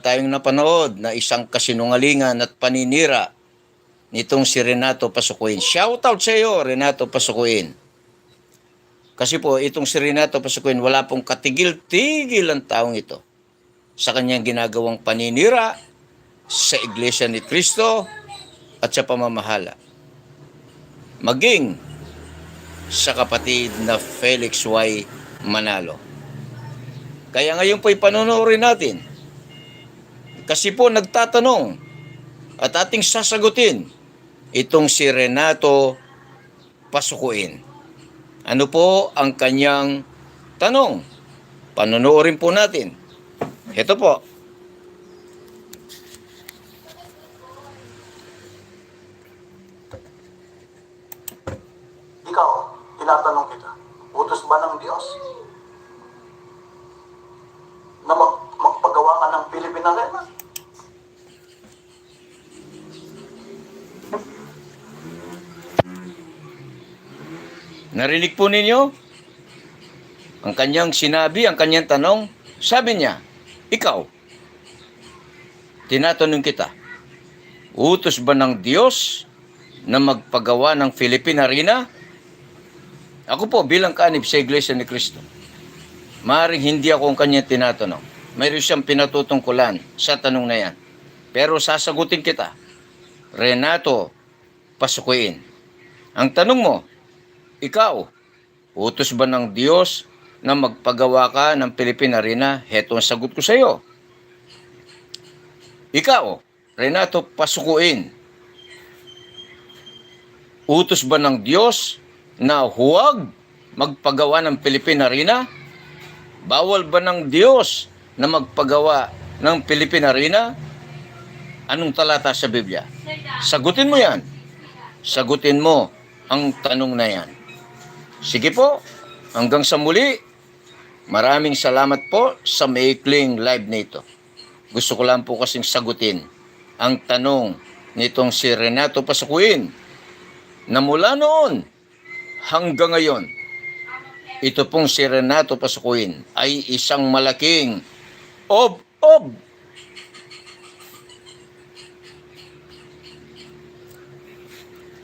tayong napanood na isang kasinungalingan at paninira nitong si Renato Pasukuin. Shout out sa iyo, Renato Pasukuin. Kasi po, itong si Renato Pasukuin, wala pong katigil-tigil ang taong ito sa kanyang ginagawang paninira sa Iglesia ni Kristo at sa pamamahala. Maging sa kapatid na Felix Y. Manalo. Kaya ngayon po ipanonoorin natin. Kasi po nagtatanong at ating sasagutin itong si Renato Pasukuin. Ano po ang kanyang tanong? Panonoorin po natin. Ito po. Ikaw, tinatanong kita, utos ba ng Diyos na mag magpagawa ka ng Philippine Narinig po ninyo? Ang kanyang sinabi, ang kanyang tanong, sabi niya, ikaw, tinatanong kita, utos ba ng Diyos na magpagawa ng Philippine Arena? Ako po bilang kanib sa Iglesia ni Cristo. Maring hindi ako ang kanyang tinatanong. Mayroon siyang pinatutungkulan sa tanong na yan. Pero sasagutin kita. Renato, pasukuin. Ang tanong mo, ikaw, utos ba ng Diyos na magpagawa ka ng Philippine Arena? Heto ang sagot ko sa iyo. Ikaw, Renato, pasukuin. Utos ba ng Diyos na huwag magpagawa ng Philippine Arena? Bawal ba ng Diyos na magpagawa ng Philippine Arena? Anong talata sa Biblia? Sagutin mo yan. Sagutin mo ang tanong na yan. Sige po, hanggang sa muli, maraming salamat po sa maikling live nito. Gusto ko lang po kasing sagutin ang tanong nitong si Renato Pasukuin na mula noon hanggang ngayon, ito pong si Renato Pasukuin ay isang malaking ob-ob